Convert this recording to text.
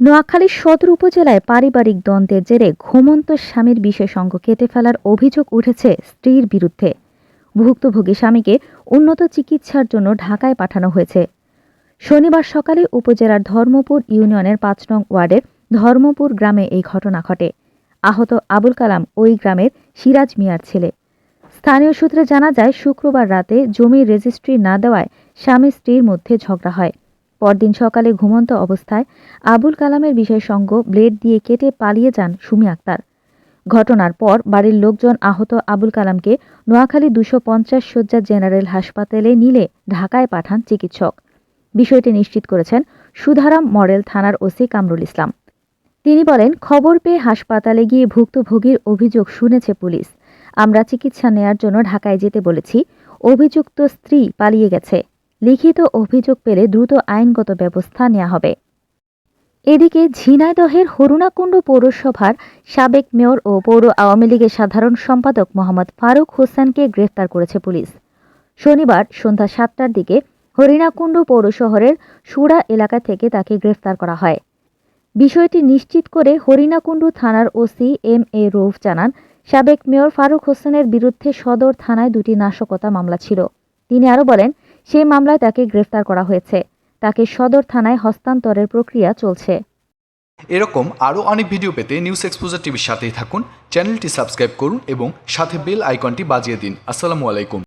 নোয়াখালী সদর উপজেলায় পারিবারিক দ্বন্দ্বের জেরে ঘুমন্ত স্বামীর বিশেষ অঙ্গ কেটে ফেলার অভিযোগ উঠেছে স্ত্রীর বিরুদ্ধে। ভুক্তভোগী স্বামীকে উন্নত চিকিৎসার জন্য ঢাকায় পাঠানো হয়েছে। শনিবার সকালে উপজেলার ধর্মপুর ইউনিয়নের পাঁচ নং ওয়ার্ডের ধর্মপুর গ্রামে এই ঘটনা ঘটে। আহত আবুল কালাম ওই গ্রামের সিরাজ মিয়ার ছেলে। স্থানীয় সূত্রে জানা যায়, শুক্রবার রাতে জমির রেজিস্ট্রি না দেওয়ায় স্বামী স্ত্রীর মধ্যে ঝগড়া হয়। পরদিন সকালে ঘুমন্ত অবস্থায় আবুল কালামের বিশেষজ্ঞ ব্লেড দিয়ে কেটে পালিয়ে যান সুমি আক্তার। ঘটনার পর বাড়ির লোকজন আহত আবুল কালামকে নোয়াখালী দুশো পঞ্চাশ শয্যা জেনারেল হাসপাতালে নিলে ঢাকায় পাঠান চিকিৎসক। বিষয়টি নিশ্চিত করেছেন সুধারাম মডেল থানার ওসি কামরুল ইসলাম। তিনি বলেন, খবর পেয়ে হাসপাতালে গিয়ে ভুক্তভোগীর অভিযোগ শুনেছে পুলিশ। আমরা চিকিৎসা নেয়ার জন্য ঢাকায় যেতে বলেছি। অভিযুক্ত স্ত্রী পালিয়ে গেছে। লিখিত অভিযোগ পেলে দ্রুত আইনগত ব্যবস্থা নেওয়া হবে। এদিকে ঝিনাইদহের হরুণাকুণ্ড পৌরসভার সাবেক মেয়র ও পৌর আওয়ামী লীগের সাধারণ সম্পাদক মোহাম্মদ ফারুক হোসেনকে গ্রেফতার করেছে পুলিশ। শনিবার সন্ধ্যা সাতটার দিকে হরিণাকুণ্ড পৌর শহরের সুরা এলাকা থেকে তাকে গ্রেফতার করা হয়। বিষয়টি নিশ্চিত করে হরিণাকুণ্ড থানার ওসি এম এ রৌফ জানান, সাবেক মেয়র ফারুক হোসেনের বিরুদ্ধে সদর থানায় দুটি নাশকতা মামলা ছিল। তিনি আরও বলেন সেই মামলায় তাকে গ্রেফতার করা হয়েছে। তাকে সদর থানায় হস্তান্তরের প্রক্রিয়া চলছে। এরকম আরও অনেক ভিডিও পেতে নিউজ এক্সপোজার টিভির সাথেই থাকুন। চ্যানেলটি সাবস্ক্রাইব করুন এবং সাথে বেল আইকনটি বাজিয়ে দিন। আসসালামু আলাইকুম।